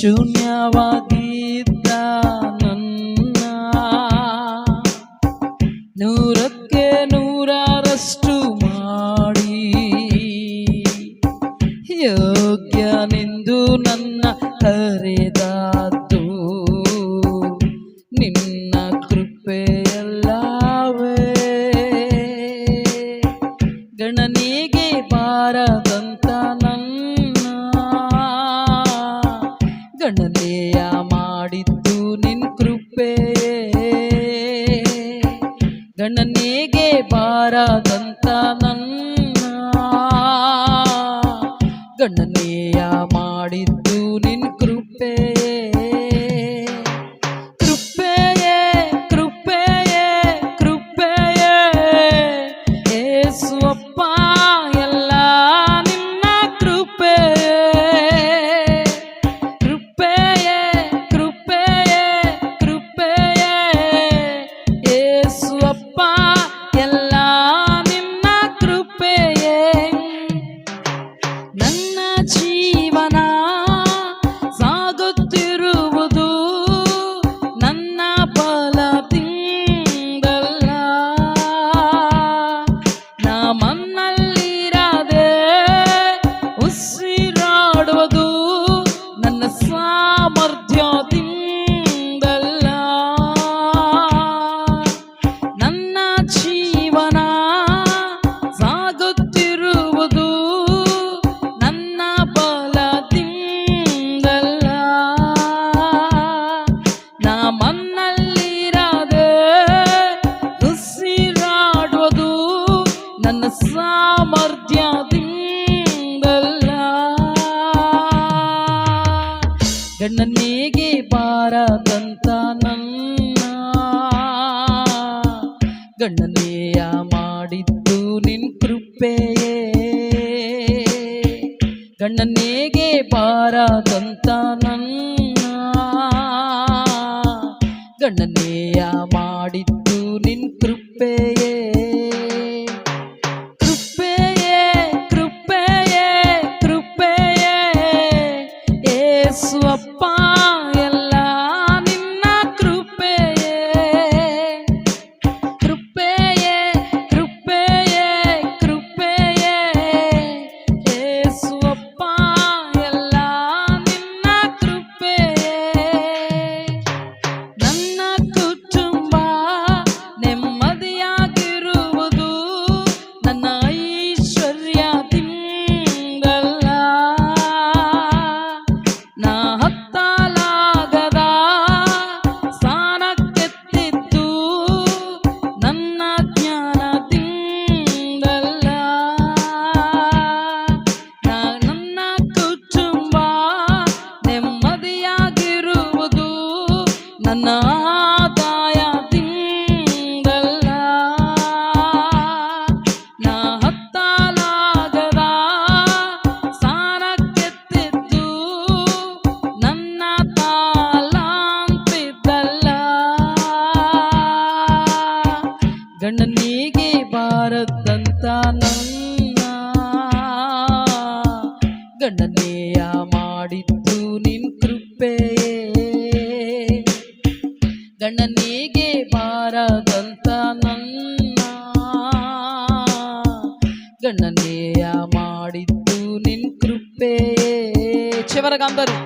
ಶೂನ್ಯವಾಗಿದ್ದ ನನ್ನ ನೂರಕ್ಕೆ ನೂರರಷ್ಟು ಮಾಡಿ ಯೋಗ್ಯನೆಂದು ನನ್ನ ಕರೆದಾದ್ದು. ನಿನ್ನ ಕೃಪೆಯಲ್ಲವೇ. ಗಣನಿಗೆ ಬಾರದಂತ ಗಣನೆಯ ಮಾಡಿದ್ದು ನಿನ್ ಕೃಪೆಯೇ ಗಣನೆಗೆ ಬಾರದಂತ ನನ್ನ ಗಣನೆಯ ಮಾಡಿದ್ದು ನಿನ್ ಕೃಪೆ. ಬಾರದಂತ ನನ್ನ ಗಣನೀಯ ಮಾಡಿದ್ದು ನಿನ್ ಕೃಪೆಯೇ. ಗಣನೇಗೆ ಬಾರದಂತ ನನ್ನ ಗಣನೀಯ ಮಾಡಿದ್ದು ನಿನ್ ಕೃಪೆಯೇ. ನೀಗೆ ಬಾರದಂತ ನನ್ನ ಗಣನೀಯ ಮಾಡಿದ್ದು ನಿನ್ ಕೃಪೆ ಗಣನೆಗೆ ಬಾರದಂತ ನನ್ನ ಗಣನೀಯ ಮಾಡಿದ್ದು ನಿನ್ ಕೃಪೆ చివరగా అందరూ